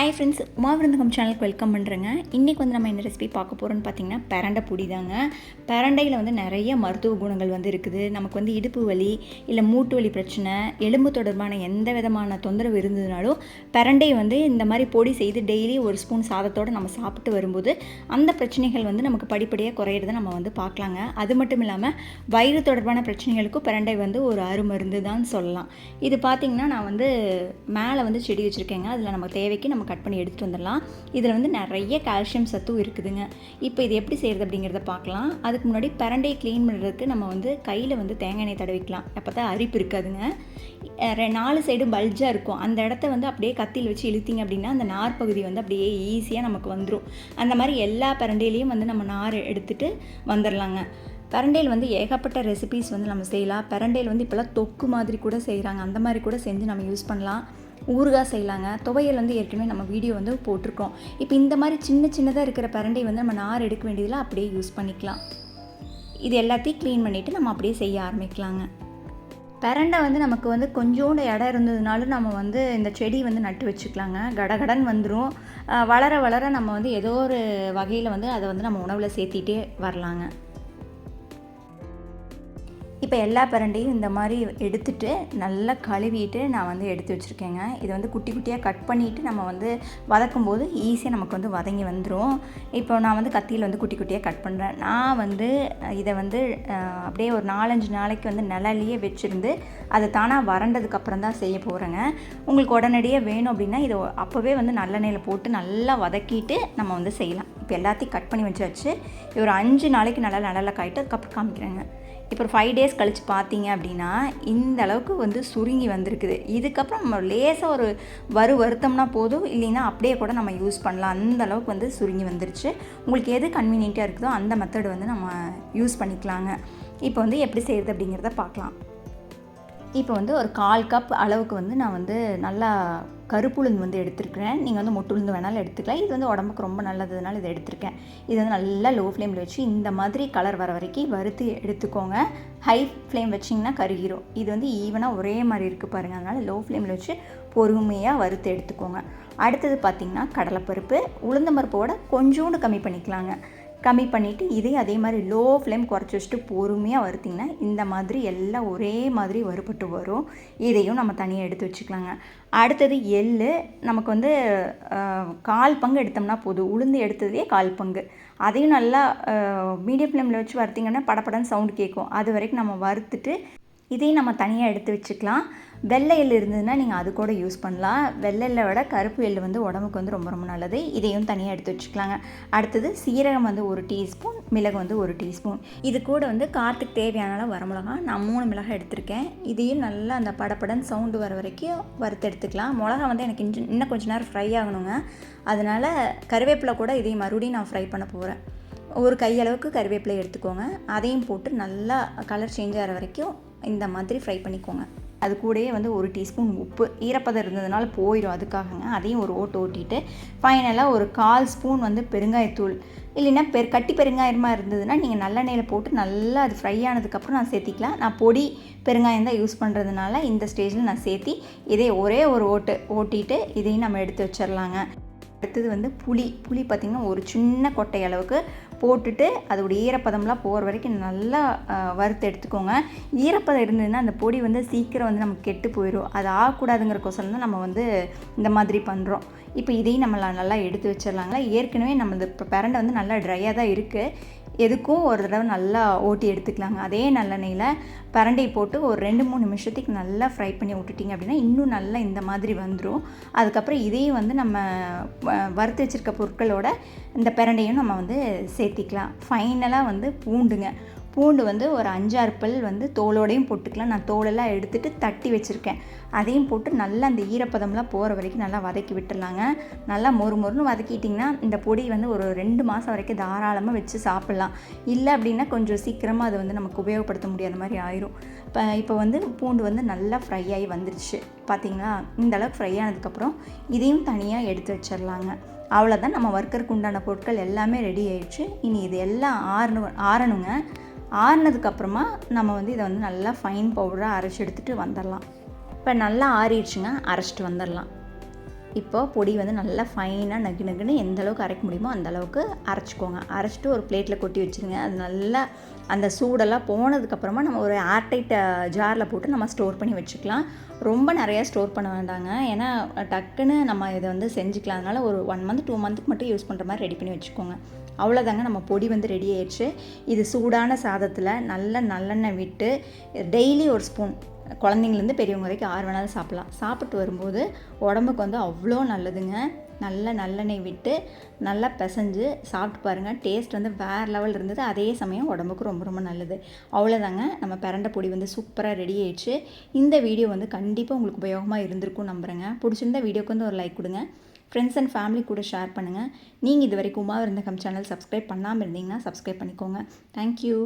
Hi friends மாவிருந்தகம் சேனலுக்கு welcome பண்ணுறேங்க இன்றைக்கி வந்து நம்ம என்ன ரெசிபி பார்க்க போகிறோம்னு பார்த்தீங்கன்னா பிரண்டை பொடி தாங்க. பரண்டையில் வந்து நிறைய மருத்துவ குணங்கள் வந்து இருக்குது. நமக்கு வந்து இடுப்பு வலி இல்லை மூட்டு வலி பிரச்சனை எலும்பு தொடர்பான எந்த விதமான தொந்தரவு இருந்ததுனாலும் பிரண்டையை வந்து இந்த மாதிரி பொடி செய்து டெய்லி ஒரு ஸ்பூன் சாதத்தோடு நம்ம சாப்பிட்டு வரும்போது அந்த பிரச்சனைகள் வந்து நமக்கு படிப்படியாக குறையிறத நம்ம வந்து பார்க்கலாங்க. அது மட்டும் இல்லாமல் வயிறு தொடர்பான பிரச்சனைகளுக்கும் பிரண்டை வந்து ஒரு அருமருந்து தான் சொல்லலாம். இது பார்த்திங்கன்னா நான் வந்து மேலே வந்து செடி வச்சுருக்கேங்க. அதில் நம்ம தேவைக்கு நமக்கு கட் பண்ணி எடுத்துகிட்டு வந்துடலாம். இதில் வந்து நிறைய கால்சியம் சத்தும் இருக்குதுங்க. இப்போ இது எப்படி செய்கிறது அப்படிங்கிறத பார்க்கலாம். அதுக்கு முன்னாடி பரண்டையை க்ளீன் பண்ணுறதுக்கு நம்ம வந்து கையில் வந்து தேங்காய் எண்ணெய் தடவிக்கலாம். அப்போ தான் அரிப்பு இருக்காதுங்க. ரெ- நாலு சைடு பல்ஜாக இருக்கும். அந்த இடத்த வந்து அப்படியே கத்தியில் வச்சு இழுத்திங்க அப்படின்னா அந்த நார் பகுதி வந்து அப்படியே ஈஸியாக நமக்கு வந்துடும் அந்த மாதிரி எல்லா பரண்டையிலையும் வந்து நம்ம நார் எடுத்துகிட்டு வந்துடலாங்க. பரண்டையில் வந்து ஏகப்பட்ட ரெசிபிஸ் வந்து நம்ம செய்யலாம். பிரண்டையில் வந்து இப்போல்லாம் தொக்கு மாதிரி கூட செய்கிறாங்க அந்த மாதிரி கூட செஞ்சு நம்ம யூஸ் பண்ணலாம். ஊறுகாய் செய்யலாங்க. துவையல் வந்து ஏற்கனவே நம்ம வீடியோ வந்து போட்டிருக்கோம். இப்போ இந்த மாதிரி சின்ன சின்னதாக இருக்கிற பரண்டை வந்து நம்ம நார் எடுக்க வேண்டியதில் அப்படியே யூஸ் பண்ணிக்கலாம். இது எல்லாத்தையும் க்ளீன் பண்ணிவிட்டு நம்ம அப்படியே செய்ய ஆரம்பிக்கலாங்க. பிரண்டை வந்து நமக்கு வந்து கொஞ்சோண்டு இடம் இருந்ததுனாலும் நம்ம வந்து இந்த செடி வந்து நட்டு வச்சுக்கலாங்க. கடகடன் வந்துடும் வளர வளர நம்ம வந்து ஏதோ ஒரு வகையில் வந்து அதை வந்து நம்ம உணவில் சேர்த்திட்டே வரலாங்க. இப்போ எல்லா பிரண்டையும் இந்த மாதிரி எடுத்துட்டு நல்லா கழுவிட்டு நான் வந்து எடுத்து வச்சுருக்கேங்க. இது வந்து குட்டி குட்டியாக கட் பண்ணிவிட்டு நம்ம வந்து வதக்கும் போது ஈஸியாக நமக்கு வந்து வதங்கி வந்துடும் இப்போ நான் வந்து கத்தியில் வந்து குட்டி குட்டியாக கட் பண்ணுறேன் நான் வந்து இதை வந்து அப்படியே ஒரு நாலஞ்சு நாளைக்கு வந்து நிழலையே வச்சுருந்து அது தானாக வறண்டதுக்கப்புறம் தான் செய்ய போகிறேங்க உங்களுக்கு உடனடியாக வேணும் அப்படின்னா இதை அப்போவே வந்து நல்லெண்ணெயில் போட்டு நல்லா வதக்கிட்டு நம்ம வந்து செய்யலாம். இப்போ எல்லாத்தையும் கட் பண்ணி வச்சாச்சு. வச்சு ஒரு அஞ்சு நாளைக்கு நல்லா நல்லா காயிட்டு அதுக்கப்புறம் காமிக்கிறேங்க. இப்போ ஒரு ஃபைவ் டேஸ் கழித்து பார்த்தீங்க அப்படின்னா இந்த அளவுக்கு வந்து சுருங்கி வந்திருக்குது. இதுக்கப்புறம் நம்ம லேசாக ஒரு வறு வருத்தம்னா போதும் இல்லைன்னா அப்படியே கூட நம்ம யூஸ் பண்ணலாம். அந்த அளவுக்கு வந்து சுருங்கி வந்துருச்சு. உங்களுக்கு எது கன்வீனியண்ட்டாக இருக்குதோ அந்த மெத்தடு வந்து நம்ம யூஸ் பண்ணிக்கலாங்க. இப்போ வந்து எப்படி செய்கிறது அப்படிங்கிறத பார்க்கலாம். இப்போ வந்து ஒரு கால் கப் அளவுக்கு வந்து நான் வந்து நல்லா கருப்புளுந்து வந்து எடுத்துருக்கிறேன். நீங்கள் வந்து முட்டுளுந்து வேணாலும் எடுத்துக்கலாம். இது வந்து உடம்புக்கு ரொம்ப நல்லதுனால இதை எடுத்திருக்கேன். இது வந்து நல்லா லோ ஃப்ளேமில் வச்சு இந்த மாதிரி கலர் வர வரைக்கும் வறுத்து எடுத்துக்கோங்க. ஹை ஃப்ளேம் வச்சிங்கன்னா கருகிரும். இது வந்து ஈவனாக ஒரே மாதிரி இருக்குது பாருங்கள் அதனால் லோ ஃப்ளேமில் வச்சு பொறுமையாக வறுத்து எடுத்துக்கோங்க. அடுத்தது பார்த்திங்கன்னா கடலைப்பருப்பு. உளுந்தம்பருப்போட கொஞ்சோண்டு கம்மி பண்ணிக்கலாங்க. கம்மி பண்ணிவிட்டு இதையும் அதே மாதிரி லோ ஃப்ளேம் குறைச்சி வச்சுட்டு பொறுமையாக வறுத்திங்கன்னா இந்த மாதிரி எல்லாம் ஒரே மாதிரி வறுபட்டு வரும். இதையும் நம்ம தனியாக எடுத்து வச்சுக்கலாங்க. அடுத்தது எள் நமக்கு வந்து கால் பங்கு எடுத்தோம்னா போதும். உளுந்து எடுத்ததே கால் பங்கு. அதையும் நல்லா மீடியம் ஃப்ளேமில் வச்சு வறுத்திங்கன்னா படப்படன்னு சவுண்டு கேட்கும். அது வரைக்கும் நம்ம வறுத்துட்டு இதையும் நம்ம தனியாக எடுத்து வச்சுக்கலாம். வெள்ளை எள் இருந்ததுன்னா நீங்கள் அது கூட யூஸ் பண்ணலாம். வெள்ளை எள்ளை விட கருப்பு எள்ளு வந்து உடம்புக்கு வந்து ரொம்ப ரொம்ப நல்லது. இதையும் தனியாக எடுத்து வச்சுக்கலாங்க. அடுத்தது சீரகம் வந்து ஒரு டீஸ்பூன் மிளகு வந்து ஒரு டீஸ்பூன். இது கூட வந்து காற்றுக்கு தேவையான வரமிளகா. நான் மூணு மிளகாய் எடுத்திருக்கேன். இதையும் நல்லா அந்த படப்படன் சவுண்டு வர வரைக்கும் வறுத்து எடுத்துக்கலாம். மிளகா வந்து எனக்கு இன்னும் இன்னும் கொஞ்ச நேரம் ஃப்ரை ஆகணுங்க. அதனால் கருவேப்பிலை கூட இதையும் மறுபடியும் நான் ஃப்ரை பண்ண போகிறேன் ஒரு கையளவுக்கு கருவேப்பிலை எடுத்துக்கோங்க. அதையும் போட்டு நல்லா கலர் சேஞ்ச் ஆகிற வரைக்கும் இந்த மாதிரி ஃப்ரை பண்ணிக்கோங்க. அது கூடயே வந்து ஒரு டீஸ்பூன் உப்பு ஈரப்பதம் இருந்ததுனால போயிடும் அதுக்காகங்க. அதையும் ஒரு ஓட்டு ஓட்டிட்டு ஃபைனலாக ஒரு கால் ஸ்பூன் வந்து பெருங்காயத்தூள். இல்லைன்னா பெரு கட்டி பெருங்காயமாக இருந்ததுன்னா நீங்கள் நல்லெண்ணெயில் போட்டு நல்லா அது ஃப்ரை ஆனதுக்கப்புறம் நான் சேர்த்திக்கலாம். நான் பொடி பெருங்காயம் தான் யூஸ் பண்ணுறதுனால இந்த ஸ்டேஜில் நான் சேர்த்தி இதே ஒரே ஒரு ஓட்டு ஓட்டிட்டு இதையும் நம்ம எடுத்து வச்சிடலாங்க அடுத்தது வந்து புளி. புளி பார்த்திங்கன்னா ஒரு சின்ன கொட்டை அளவுக்கு போட்டுட்டு அதோடய ஈரப்பதம்லாம் போகிற வரைக்கும் நல்லா வறுத்து எடுத்துக்கோங்க. ஈரப்பதம் இருந்ததுன்னா அந்த பொடி வந்து சீக்கிரம் வந்து நமக்கு கெட்டு போயிடும் அது ஆகக்கூடாதுங்கிறக்கோசரம் தான் நம்ம வந்து இந்த மாதிரி பண்ணுறோம் இப்போ இதையும் நம்ம நல்லா எடுத்து வச்சிடலாங்களா? ஏற்கனவே நம்ம இந்த பிரண்டை வந்து நல்லா ட்ரையாக தான் இருக்குது எதுக்கும் ஒரு தடவை நல்லா ஓட்டி எடுத்துக்கலாங்க. அதே நல்லெண்ணெயில் பரண்டை போட்டு ஒரு ரெண்டு மூணு நிமிஷத்துக்கு நல்லா ஃப்ரை பண்ணி விட்டுட்டிங்க அப்படின்னா இன்னும் நல்லா இந்த மாதிரி வந்துடும் அதுக்கப்புறம் இதையும் வந்து நம்ம வறுத்து வச்சுருக்க பொருட்களோட இந்த பிரண்டையும் நம்ம வந்து சேர்த்திக்கலாம். ஃபைனலாக வந்து பூண்டுங்க. பூண்டு வந்து ஒரு அஞ்சாறு பல் வந்து தோலோடையும் போட்டுக்கலாம். நான் தோலெல்லாம் எடுத்துகிட்டு தட்டி வச்சுருக்கேன். அதையும் போட்டு நல்லா அந்த ஈரப்பதம்லாம் போகிற வரைக்கும் நல்லா வதக்கி விட்டுடலாங்க நல்லா மொறு மொறுன்னு வதக்கிட்டிங்கன்னா இந்த பொடி வந்து ஒரு ரெண்டு மாதம் வரைக்கும் தாராளமாக வச்சு சாப்பிட்லாம். இல்லை அப்படின்னா கொஞ்சம் சீக்கிரமாக அது வந்து நமக்கு உபயோகப்படுத்த முடியாத மாதிரி ஆயிரும். இப்போ இப்போ வந்து பூண்டு வந்து நல்லா ஃப்ரை ஆகி வந்துருச்சு. பார்த்தீங்களா இந்த அளவுக்கு ஃப்ரை ஆனதுக்கப்புறம் இதையும் தனியாக எடுத்து வச்சிடலாங்க அவ்வளோதான் நம்ம ஒர்க்கருக்கு உண்டான பொருட்கள் எல்லாமே ரெடி ஆயிடுச்சு. இனி இது எல்லாம் ஆறணும் ஆறணுங்க. ஆறுனதுக்கப்புறமா நம்ம வந்து இதை வந்து நல்லா ஃபைன் பவுடராக அரைச்சி எடுத்துகிட்டு வந்துடலாம். இப்போ நல்லா ஆறிடுச்சுங்க அரைச்சிட்டு வந்துடலாம். இப்போ பொடி வந்து நல்லா ஃபைனாக நகு நகுன்னு எந்த அளவுக்கு அரைக்க முடியுமோ அந்த அளவுக்கு அரைச்சிக்கோங்க. அரைச்சிட்டு ஒரு பிளேட்டில் கொட்டி வச்சுருங்க. அது நல்லா அந்த சூடெல்லாம் போனதுக்கப்புறமா நம்ம ஒரு ஏர்டைட் ஜாரில் போட்டு நம்ம ஸ்டோர் பண்ணி வச்சுக்கலாம். ரொம்ப நிறையா ஸ்டோர் பண்ண வேண்டாங்க. ஏன்னா டக்குன்னு நம்ம இதை வந்து செஞ்சுக்கலாம். அதனால் ஒரு ஒன் மந்த் டூ மந்த்துக்கு மட்டும் யூஸ் பண்ணுற மாதிரி ரெடி பண்ணி வச்சுக்கோங்க. அவ்வளோதாங்க நம்ம பொடி வந்து ரெடி ஆயிடுச்சு. இது சூடான சாதத்தில் நல்ல நல்லெண்ணெய் விட்டு டெய்லி ஒரு ஸ்பூன் குழந்தைங்கலேருந்து பெரியவங்க வரைக்கும் ஆறு வேணாலும் சாப்பிட்லாம். சாப்பிட்டு வரும்போது உடம்புக்கு வந்து அவ்வளோ நல்லதுங்க. நல்ல நல்லெண்ணெய் விட்டு நல்லா பிசைஞ்சு சாப்பிட்டு பாருங்கள் டேஸ்ட் வந்து வேறு லெவல் இருந்தது. அதே சமயம் உடம்புக்கு ரொம்ப ரொம்ப நல்லது. அவ்வளோதாங்க. நம்ம பிறண்ட பொடி வந்து சூப்பராக ரெடி ஆயிடுச்சு. இந்த வீடியோ வந்து கண்டிப்பாக உங்களுக்கு உபயோகமாக இருந்திருக்கும் நம்புகிறேங்க பிடிச்சிருந்த வீடியோக்கு வந்து ஒரு லைக் கொடுங்க. ஃப்ரெண்ட்ஸ் அண்ட் ஃபேமிலி கூட ஷேர் பண்ணுங்கள் நீங்கள் இது வரைக்கும் உமா விருந்தகம் சேனல் சப்ஸ்கிரைப் பண்ணாமல் இருந்தீங்கன்னா சப்ஸ்கிரைப் பண்ணிக்கோங்க. தேங்க்யூ